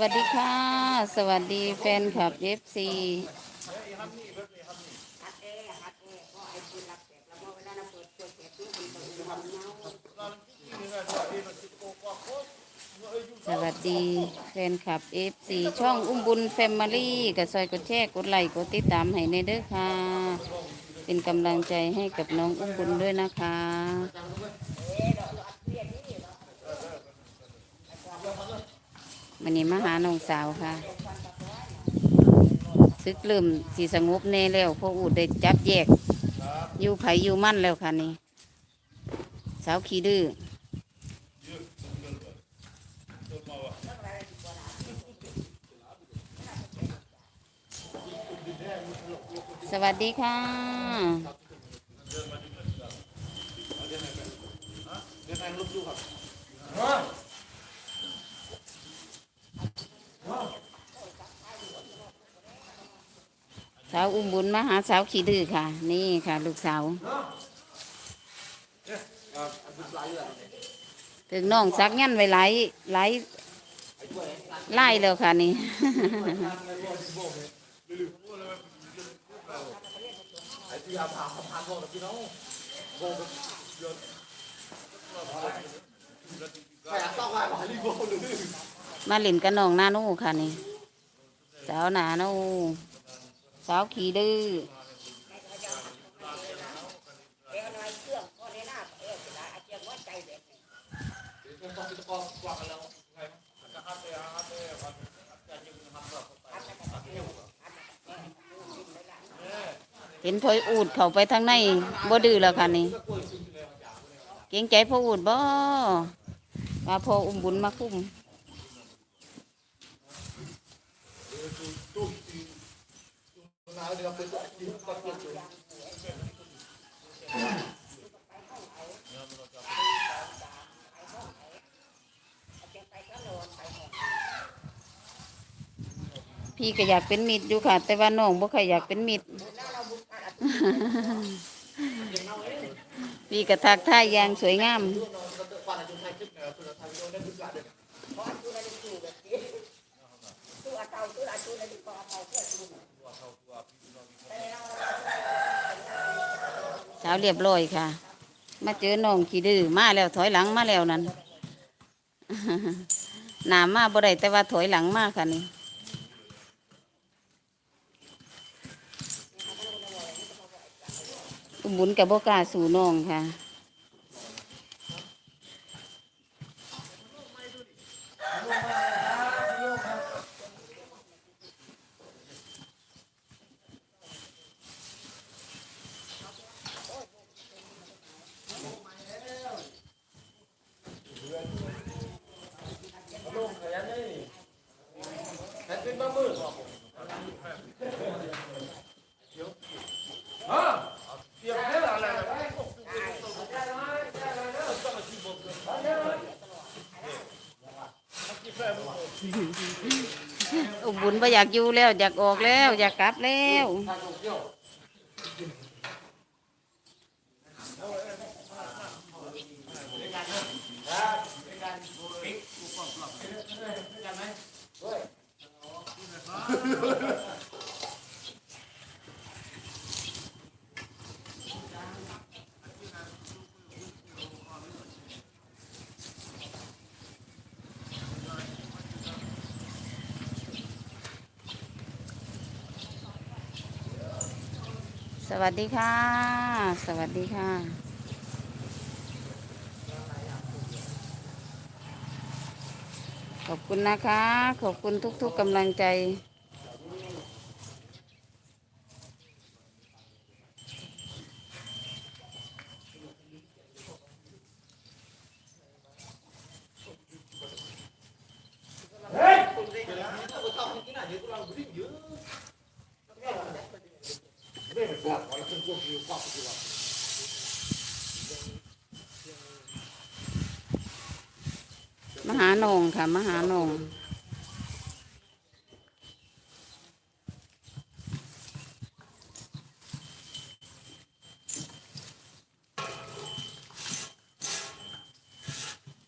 วัสดีค่ะ สวัสดีแฟนคลับเอฟซีสวัสดีแฟนคลับเอฟซีช่องอุ้มบุญแฟมิลี่กับซอยกดแชร์กดไลค์กดติดตามให้ในเด้อค่ะ เป็นกำลังใจให้กับน้องอุ้มบุญด้วยนะคะ วันนี้มาหาน้องสาวค่ะ ซึกเริ่มสีสงบแน่แล้วพราะอูดได้จับแยก อยู่ไผอยู่มั่นแล้วค่ะนี่ สาวขี้ดื้อสวัสดีค่ะ สาวอุ้มบุญมาหาสาวขี้ดื้อค่ะ นี่ค่ะลูกสาวถึงน้องซักยันไว้หลายหลายไล่แล้วค่ะนี่ มาเล่นกับน้องนาโนูค่ะนี่ สาวหนาโนู สาวขี่ดื้อเห็นพอยอูดเข้าไปทางในบ่ดื้อแล้วค่ะนี่เกรงใจพ่ออูดบ่มาพออุ้มบุญมาคุ้ม พี่ก็อยากเป็นมิตรอยู่ค่ะ แต่ว่าน้องบ่ค่อยอยากเป็นมิตร พี่ก็ทักทายอย่างสวยงาม เช้าเรียบร้อยค่ะ มาเจอน้องขี้ดื้อมาแล้วถอยหลังมาแล้วนั่นหนามาบ่ได้แต่ว่าถอยหลังมากค่ะนี่อุ้มบุญกับโบกาสู่น้องค่ะ อุ้ม บุญไ่อยากอยู่แล้ว อยากออกแล้ว อยากกลับแล้ว วัสดีค่ะ สวัสดีค่ะ ขอบคุณนะคะ ขอบคุณทุกๆกำลังใจ มหาหนงค่ะ มหาหนง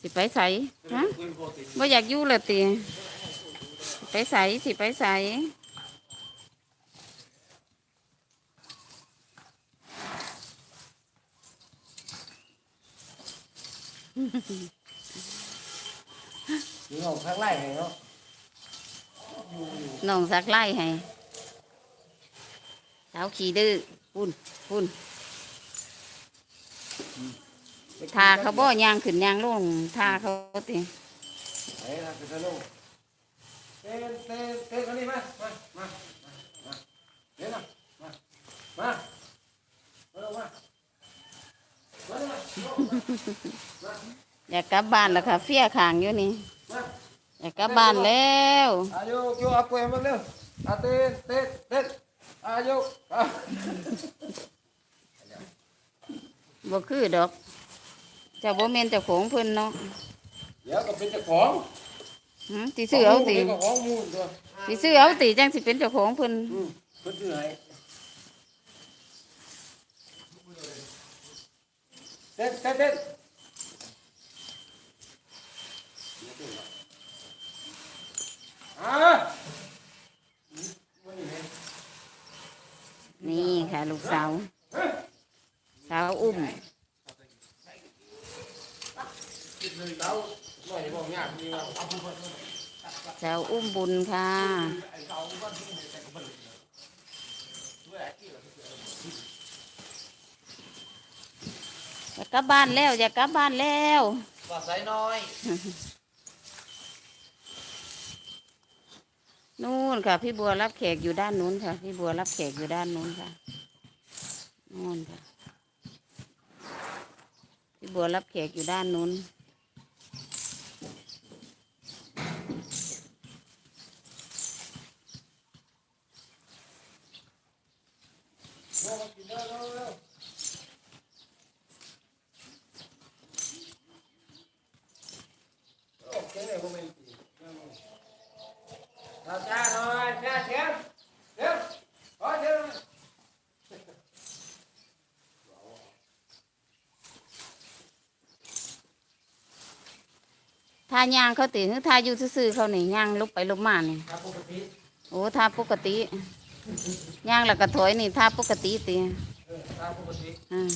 สิไปใสฮะบ่อยากยู่เลยติไปใสสิไปใส นี่ของข้างไล่ไงเนาะน้องสักไล่ให้สาวขี่ดื้อพุ่นพุ่นทาเขาบ่ยางขึ้นยางลงทาเขาติเฮ้ยนะคือสนุกเต้นเต้นเต้นคนนี้มามามามาเดี๋ยวมามามามามามามามา อยากกลับบ้านแล้วค่ะเฟี้ยขางอยู่นี่มาอยากกลับบ้านแล้ว อายุคิวอากุยมาเร็วอาเต้นเต้นเต้นอายุอะบ่คือดอกเจ้าบ่แม่นเจ้าของเพิ่นเนาะเดี๋ยวก็เป็นเจ้าของหืมสิซื้อเอาติเจ้าของมูลตัวสิซื้อเอาติจังสิเป็นเจ้าของเพิ่นอืมเพิ่นชื่ออะไรเต้นเต้นเต้นอ่านี่ค่ะลูกสาวสาวอุ้มเราหน่อยบอกยากดีว่าเอาผู้คนสาวอุ้มบุญค่ะ อยา กกลับบ้านแล้ว อยากกลับบ้านแล้วว่าใส่น้อย นู่นค่ะ พี่บัวรับแขกอยู่ด้านนู้นค่ะ พี่บัวรับแขกอยู่ด้านนู้นค่ะนู่นค่ะ พี่บัวรับแขกอยู่ด้านนู้น โอเคเลยผมไม่ตีเราจ้าหน่อยจ้าเสียงเดี๋ยวขอเดี๋ยว ทายางเขาติคือทาอยู่ซื่อๆเขานี่ยางลุกไปลุกมานี่ครับปกติโอ้ทาปกติย่างแล้วก็ถอยนี่ทาปกติติเออครับปกติอืม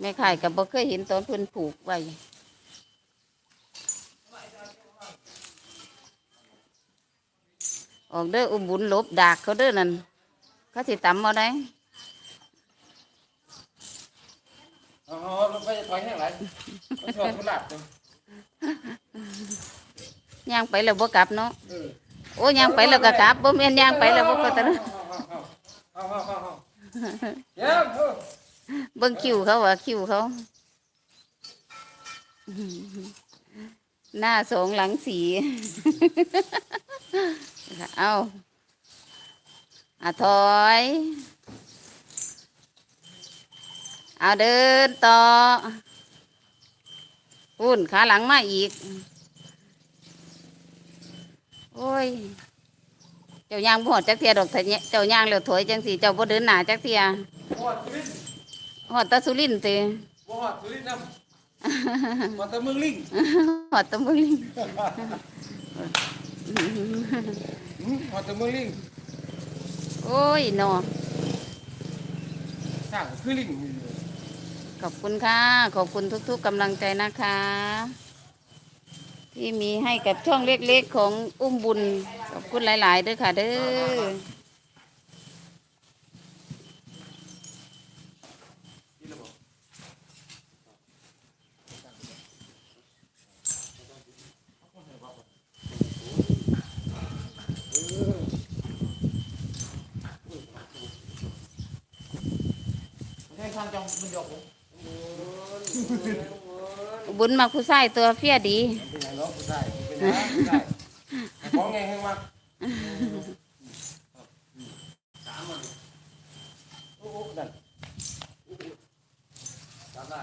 แม่ขายกับบ่เคยเห็นตอนเพิ่นผูกไว้ออกเด้ออุ้มบุญลบดากเขาเด้อนั่นเขาสิตำเอาได้ อ๋อรถไฟจะถอยแห้งไรมันชนกุหลาบจังย่างไปแล้วบ่กลับเนาะเออโอ้ย่างไปแล้วก็กลับบ่แม่นย่างไปแล้วบ่ก็ตะเอาเอาเอาเอาเอาเดี๋ยวเออเบิ่งคิวเขาว่าคิวเขา หน้าสองหลังสี เอาอะถอย เอาเดินต่อพุ่นขาหลังมาอีก โอ้ย เจ้าย่างบ่หอดจักเทียดอกแต่เนี่ยเจ้าย่างแล้วถอยจังสีเจ้าบ่เดินหน้าจักเทียบวชสุรินทร์หอดแตะสุรินทร์ติบวชสุรินทร์น้ำบวชตะเมืองลิงหอดแตะมึงลิงอืมบวชตะเมืองลิงโอ้ยเนอสร้างคือลิงนี่ ขอบคุณค่ะ ขอบคุณทุกๆกำลังใจนะคะ ที่มีให้กับช่องเล็กๆของอุ้มบุญ ขอบคุณหลายๆด้วยค่ะเด้อให้ทางจังมันหยอกผม บุญมาผู้ชายตัวเฟียดีเป็นไงเนาะผู้ชายเป็นไงผู้ชายของไงให้มาสามมันโอ้โหดันจำได้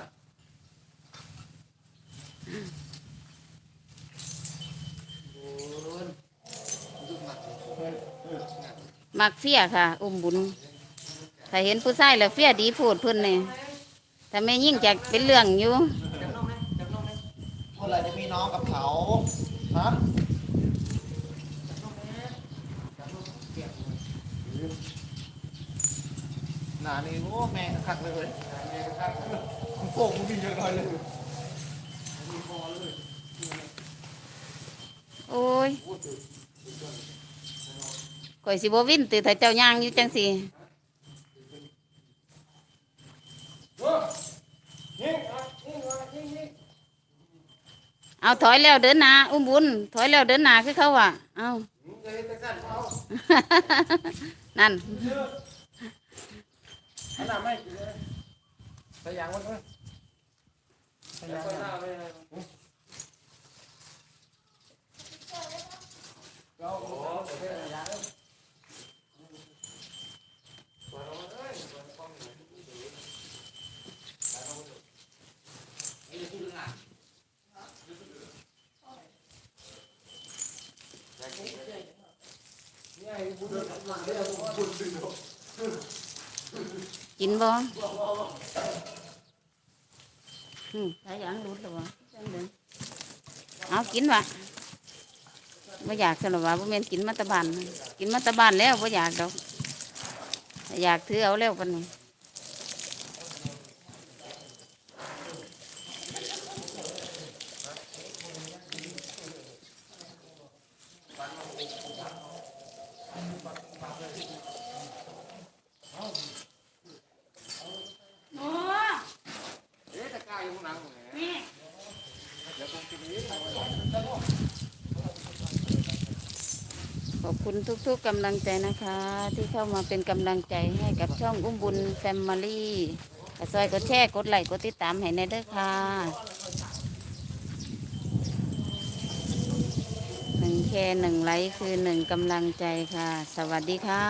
มักเฟียค่ะ อุ้มบุญ ถ้าเห็นผู้ชายแล้วเฟียดีพูดเพิ่นเนี่ย ถ้าไม่ยิ่งจะเป็นเรื่องอยู่มื่อไหร่จะมีน้องกับเขาฮะหนานี่โอ้แม่งคักเลยเว้ยแม่งคักเลยโป่งมันมีเยอะหน่อยเลยโอ้ยข่อยสิบ่วินตื่นถ้าเจ้าย่างอยู่จังสิ โอ้ยิงอะยิงอะยิงยิง เอาถอยแล้วเดินหน้าอุ้มบุญถอยแล้วเดินหน้าคือเขาว่ะเอามึงจะเห็นแต่สั้นเอานั่นเชื่ออันนั้นไม่กินเลยใส่ยางมันด้วยใส่ยางมันไม่ได้เราโอ้โหใส่ยางเลย กินบ่อืมสายยางรุดแล้วะเอากินวะไม่อยากสนหรอวะบ่แม่นกินมาแตะบานกินมาแตะบานแล้วไม่อยากดอก อยากถือเอาแล้วปันนี้ เอ๊ะตะกร้าอยู่ข้างหลังผมเนี่ย ข อบคุณทุกๆกำลังใจนะคะ ที่เข้ามาเป็นกำลังใจให้กับช่องอุ้มบุญแฟมิลี่กระซอยกดแชร์กดไลค์กดติดตามให้ในเด้อค่ะหนึ่งแค่หนึ่งไลค์คือหนึ่งกำลังใจค่ะ สวัสดีค่ะ